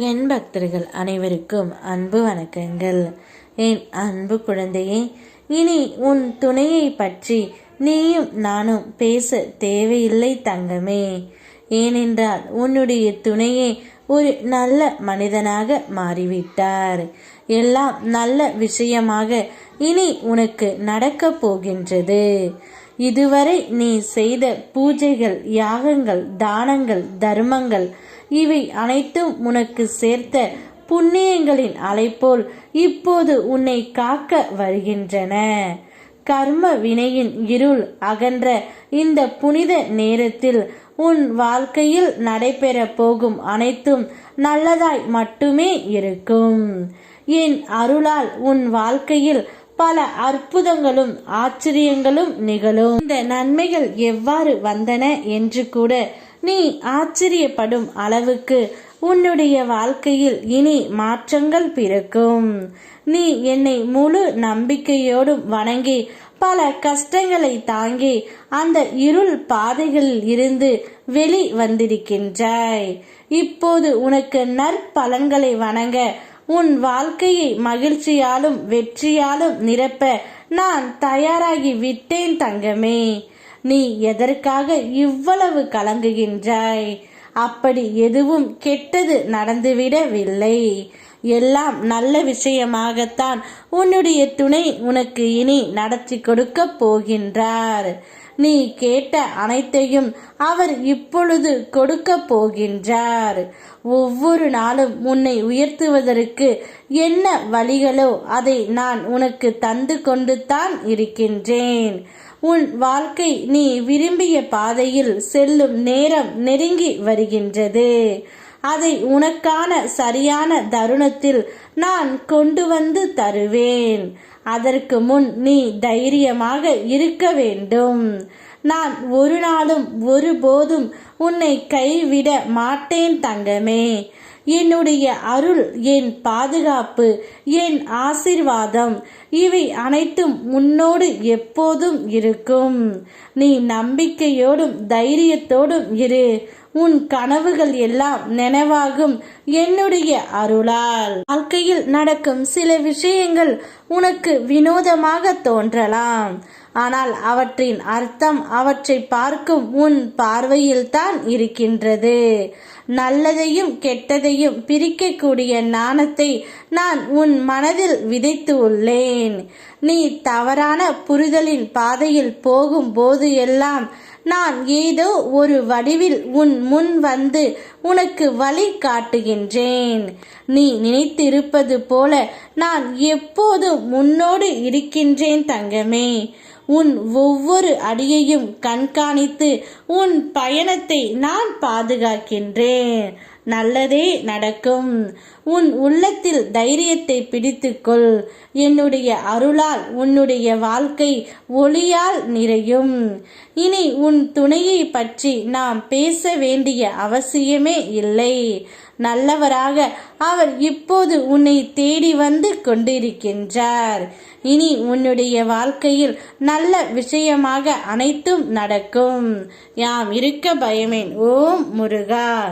என் பக்தர்கள் அனைவருக்கும் அன்பு வணக்கங்கள். என் அன்பு குழந்தையே இனி உன் துணையை பற்றி நீயும் நானும் பேச தேவையில்லை தங்கமே. ஏனென்றால் உன்னுடைய துணையே ஒரு நல்ல மனிதனாக மாறிவிட்டார். எல்லாம் நல்ல விஷயமாக இனி உனக்கு நடக்கப் போகின்றது. இதுவரை நீ செய்த பூஜைகள் யாகங்கள் தானங்கள் தர்மங்கள் இவை அனைத்தும் உனக்கு சேர்த்த புண்ணியங்களின் அலைப்போல் இப்போது உன்னை காக்க வருகின்றன. கர்ம வினையின் இருள் அகன்ற இந்த புனித நேரத்தில் உன் வாழ்க்கையில் நடைபெற போகும் அனைத்தும் நல்லதாய் மட்டுமே இருக்கும். என் அருளால் உன் வாழ்க்கையில் பல அற்புதங்களும் ஆச்சரியங்களும் நிகழும். இந்த நன்மைகள் எவ்வாறு வந்தன என்று கூட நீ ஆச்சரியப்படும் அளவுக்கு உன்னுடைய வாழ்க்கையில் இனி மாற்றங்கள் பிறக்கும். நீ என்னை முழு நம்பிக்கையோடும் வணங்கி பல கஷ்டங்களை தாங்கி அந்த இருள் பாதைகளில் இருந்து வெளி வந்திருக்கின்றாய் இப்போது உனக்கு நற்பலன்களை வணங்க உன் வாழ்க்கையை மகிழ்ச்சியாலும் வெற்றியாலும் நிரப்ப நான் தயாராகி விட்டேன் தங்கமே. நீ எதற்காக இவ்வளவு கலங்குகின்றாய்? அப்படி எதுவும் கெட்டது நடந்துவிடவில்லை. எல்லாம் நல்ல விஷயமாகத்தான் உன்னுடைய துணை உனக்கு இனி நடத்தி கொடுக்க போகின்றார். நீ கேட்ட அனைத்தையும் அவர் இப்பொழுது கொடுக்க போகின்றார். ஒவ்வொரு நாளும் உன்னை உயர்த்துவதற்கு என்ன வழிகளோ அதை நான் உனக்கு தந்து கொண்டு தான் இருக்கின்றேன். உன் வாழ்க்கை நீ விரும்பிய பாதையில் செல்லும் நேரம் நெருங்கி வருகின்றது. அதை உனக்கான சரியான தருணத்தில் நான் கொண்டு வந்து தருவேன். அதற்கு முன் நீ தைரியமாக இருக்க வேண்டும். நான் ஒரு நாளும் ஒருபோதும் உன்னை கைவிட மாட்டேன் தங்கமே. என்னுடைய அருள் என் பாதுகாப்பு என் ஆசிர்வாதம் இவை அனைத்தும் உன்னோடு எப்போதும் இருக்கும். நீ நம்பிக்கையோடும் தைரியத்தோடும் இரு. உன் கனவுகள் எல்லாம் நினைவாகும் என்னுடைய அருளால். வாழ்க்கையில் நடக்கும் சில விஷயங்கள் உனக்கு வினோதமாக தோன்றலாம். ஆனால் அவற்றின் அர்த்தம் அவற்றை பார்க்கும் உன் பார்வையில்தான் இருக்கின்றது. நல்லதையும் கெட்டதையும் பிரிக்கக்கூடிய நாணத்தை நான் உன் மனதில் விதைத்து உள்ளேன். நீ தவறான புரிதலின் பாதையில் போகும்போது எல்லாம் நான் ஏதோ ஒரு வடிவில் உன் முன் வந்து உனக்கு வழி காட்டுகின்றேன். நீ நினைத்திருப்பது போல நான் எப்போதும் முன்னோடு இருக்கின்றேன் தங்கமே. உன் ஒவ்வொரு அடியையும் கண்காணித்து உன் பயணத்தை நான் பாதுகாக்கின்றேன். நல்லதே நடக்கும். உன் உள்ளத்தில் தைரியத்தை பிடித்துக்கொள். என்னுடைய அருளால் உன்னுடைய வாழ்க்கை ஒளியால் நிறையும். இனி உன் துணையை பற்றி நாம் பேச வேண்டிய அவசியமே இல்லை. நல்லவராக அவர் இப்போது உன்னை தேடி வந்து கொண்டிருக்கின்றார். இனி உன்னுடைய வாழ்க்கையில் நல்ல விஷயமாக அனைத்தும் நடக்கும். யாம் இருக்க பயமேன்? ஓம் முருகா.